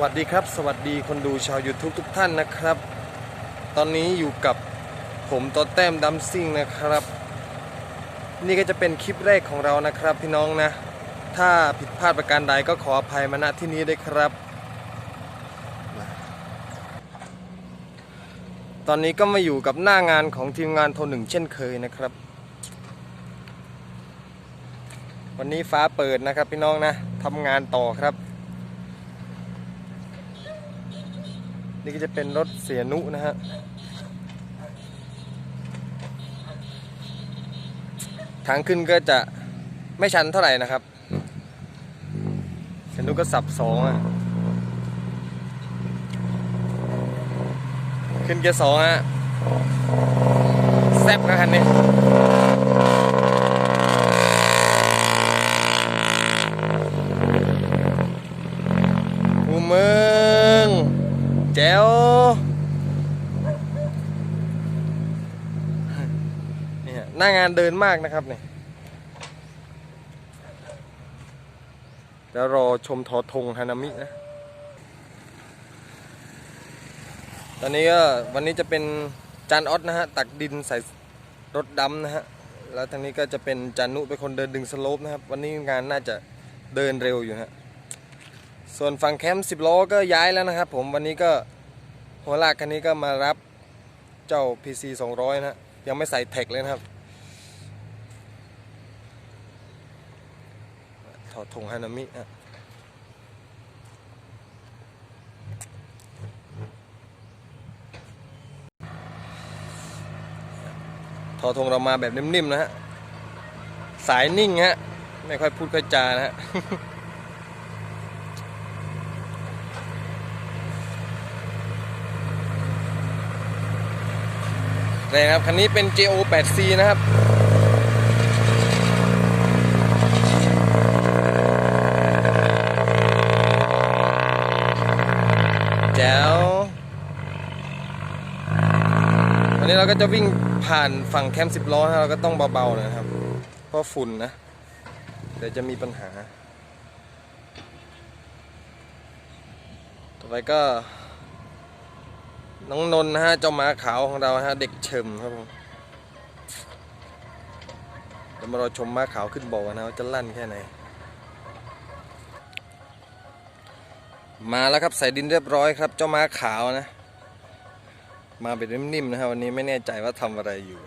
วัสดีครับ สวัสดีคนดูชาว YouTube ทุกท่านนะครับ ตอนนี้อยู่กับผมตัวแต้มดัมซิ่งนะครับ นี่ก็จะเป็นคลิปแรกของเรานะครับพี่น้องนะ ถ้าผิดพลาดประการใดก็ขออภัยมาณที่นี้ด้วยครับ ตอนนี้ก็มาอยู่กับหน้างานของทีมงานโทรหนึ่งเช่นเคยนะครับ วันนี้ฟ้าเปิดนะครับพี่น้องนะทำงานต่อครับ นี่ก็จะเป็นรถเสียนุนะฮะ ทางขึ้นก็จะไม่ชันเท่าไหร่นะครับ เสียนุก็สับสองอะขึ้นเกียร์สองฮะแซบกับคันนี้ กูมึงแจ๋ วเนี่ยหน้างานเดินมากนะครับเนี่ยแล้วรอชมทอทงฮานามินะ ตอนนี้ก็วันนี้จะเป็นจานออสนะฮะ ตักดินใส่รถดำนะฮะ แล้วทางนี้ก็จะเป็นจานุเป็นคนเดินดึงสโลปนะครับ วันนี้งานน่าจะเดินเร็วอยู่ฮะ ส่วนฝั่งแคมป์10ล้อก็ย้ายแล้วนะครับผม วันนี้ก็ หัวลากคันนี้ก็มารับเจ้า PC 200 นะฮะยังไม่ใส่แท็กเลยนะครับ ถอดธงฮานามิฮะถอดธงเรามาแบบนิ่มๆนะฮะ สายนิ่งฮะ ไม่ค่อยพูดค่อยจานะฮะ นี่ครับ คันนี้เป็น JO 8C นะครับแจ๋ววันนี้เราก็จะวิ่งผ่านฝั่งแคมป์10ล้อนะเราก็ต้องเบาๆนะครับ เพราะฝุ่นนะ เดี๋ยวจะมีปัญหา ต่อไปก็ น้องนนท์นะฮะเจ้าม้าขาวของเราฮะเด็กเฉิมครับผมเดี๋ยวมารอชมม้าขาวขึ้นบ่อกันนะว่าจะลั่นแค่ไหน มาแล้วครับใส่ดินเรียบร้อยครับ เจ้าม้าขาวนะ มาเป็นนิ่มๆนะครับวันนี้ไม่แน่ใจว่าทำอะไรอยู่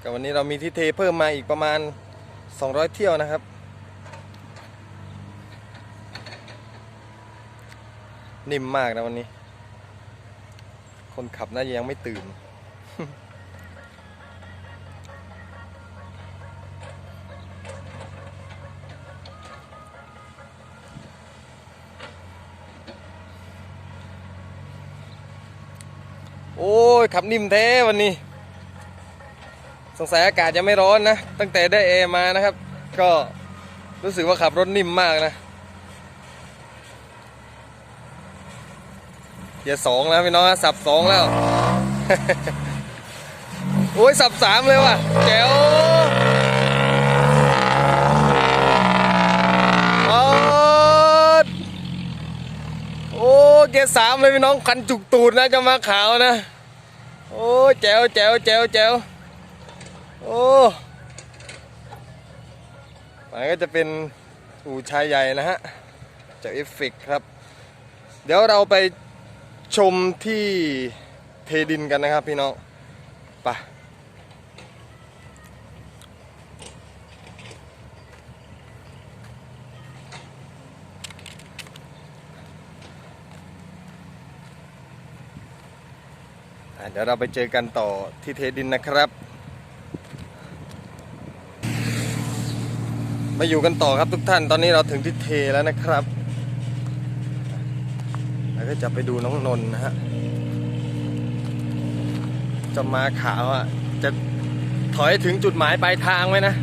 นะก็วันนี้เรามีที่เทเพิ่มมาอีกประมาณ 200 เที่ยวนะครับ นิ่มมากนะวันนี้ คนขับน่าจะยังไม่ตื่น โอ้ย ขับนิ่มแท้วันนี้ สงสัยอากาศจะไม่ร้อนนะ ตั้งแต่ได้แอมานะครับ ก็รู้สึกว่าขับรถนิ่มมากนะอย่สองแล้วพี่น้องสับสองแล้วโอ้ยสับสามเลยว่ะแจ๋วออดโอ้เกียร์สามเลยพี่น้องคันจุกตูดนะจะมาขาวนะ โอ้แจ๋วแจ๋วแจ๋วแจ๋ว โอ้มันก็จะเป็นอู่ชายใหญ่นะฮะจากเอฟเฟกครับ เดี๋ยวเราไปชมที่เทดินกันนะครับพี่น้องไปเดี๋ยวเราไปเจอกันต่อที่เทดินนะครับ มาอยู่กันต่อครับทุกท่านตอนนี้เราถึงที่เทแล้วนะครับแล้วก็จะไปดูน้องนนนะฮะจะมาขาวอะจะถอยถึงจุดหมายปลายทางไหมนะ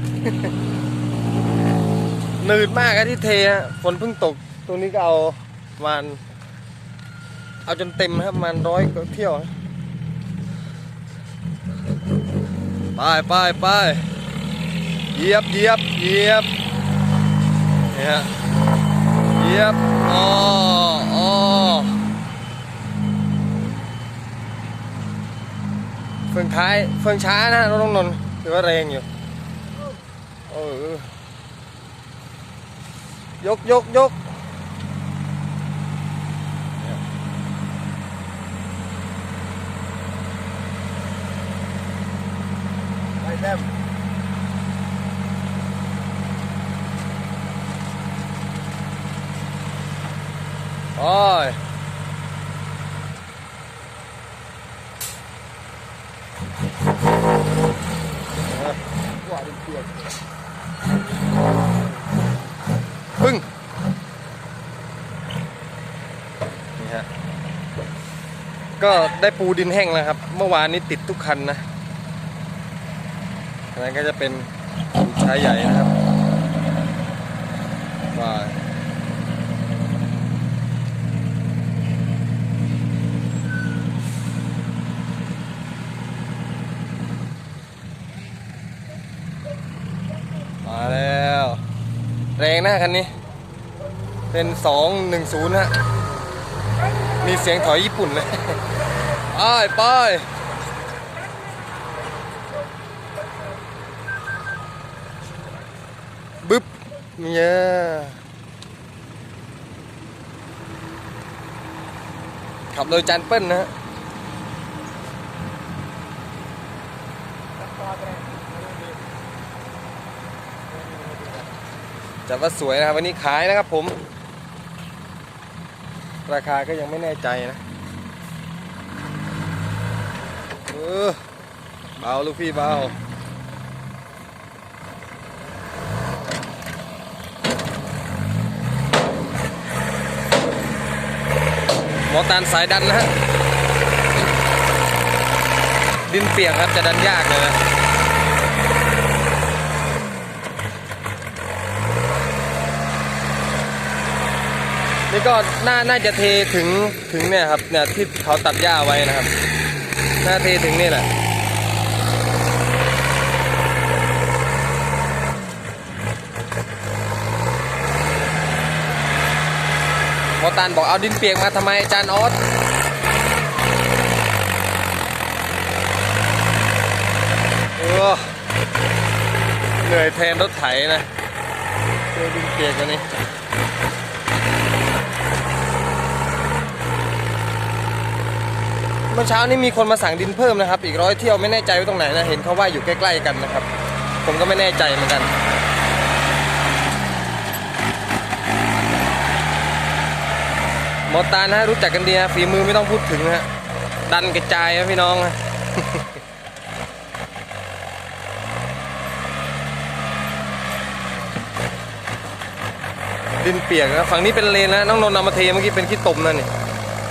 หนืดมากอะที่เทฝนเพิ่งตกตรงนี้ก็เอามันเอาจนเต็มครับมันร้อยเที่ยวไปไปไปเหยียบเหยียบเหยียบ เนี่ยฮะเหยียบอ๋ออ๋อเฟืองท้ายเฟืองช้านะรถน้องนนท์ถือว่าแรงอยู่เออยกยกยก ไปแต้ม โอ้ยปึ้ง นี่ฮะ ก็ได้ปูดินแห้งแล้วครับ เมื่อวานนี้ติดทุกคันนะอันนั้นก็จะเป็นชายใหญ่นะครับว่ามาแล้ว แรงนะคันนี้ เป็น210ฮะ มีเสียงถอยญี่ปุ่นเลยไปไปบึ๊บเนี่ยขับโดยจานเปิ้ลนะฮะ จัดว่าสวยนะครับวันนี้ขายนะครับผม ราคาก็ยังไม่แน่ใจนะเออเบาลูกพี่เบาหมอตานสายดันนะฮะดินเปียกครับจะดันยากเลยนะ นี่ก็น่าน่าจะเทถึงถึงเนี่ยครับเนี่ยที่เขาตัดหญ้าไว้นะครับ น่าเทถึงนี่แหละหมอตานบอกเอาดินเปียกมาทำไมอาจารย์ออสเออเหนื่อยแทนรถไถนะเจอดินเปียกกันนี่ มื่อเช้านี้มีคนมาสั่งดินเพิ่มนะครับ อีกร้อยเที่ยวไม่แน่ใจว่าตรงไหนนะ เห็นเขาว่าอยู่ใกล้ ๆ กันนะครับ ผมก็ไม่แน่ใจเหมือนกันหมอตานะรู้จักกันดีนะฝีมือไม่ต้องพูดถึงนะฮะดันกระจายนะพี่น้องนะดินเปียกนะฝั่งนี้เป็นเลนนะน้องนนท์เอามาเทเมื่อกี้เป็นขี้ตมนั่นนี่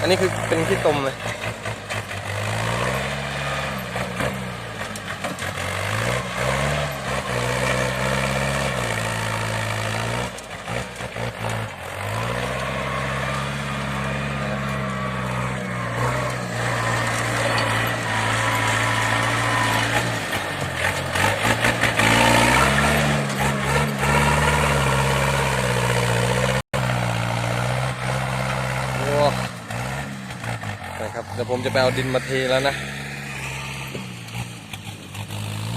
อันนี้คือเป็นขี้ตมเลย โอ้ นะครับเดี๋ยวผมจะไปเอาดินมาเทแล้วนะ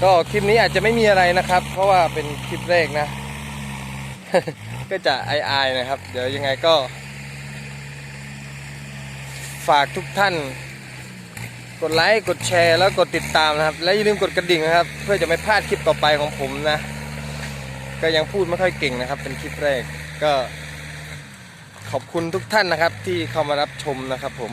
ก็คลิปนี้อาจจะไม่มีอะไรนะครับ เพราะว่าเป็นคลิปแรกนะ ก็จะอายๆนะครับ เดี๋ยวยังไงก็ ฝากทุกท่าน กดไลค์กดแชร์แล้วกดติดตามนะครับ และอย่าลืมกดกระดิ่งนะครับ เพื่อจะไม่พลาดคลิปต่อไปของผมนะ ก็ยังพูดไม่ค่อยเก่งนะครับ เป็นคลิปแรกก็ขอบคุณทุกท่านนะครับที่เข้ามารับชมนะครับผม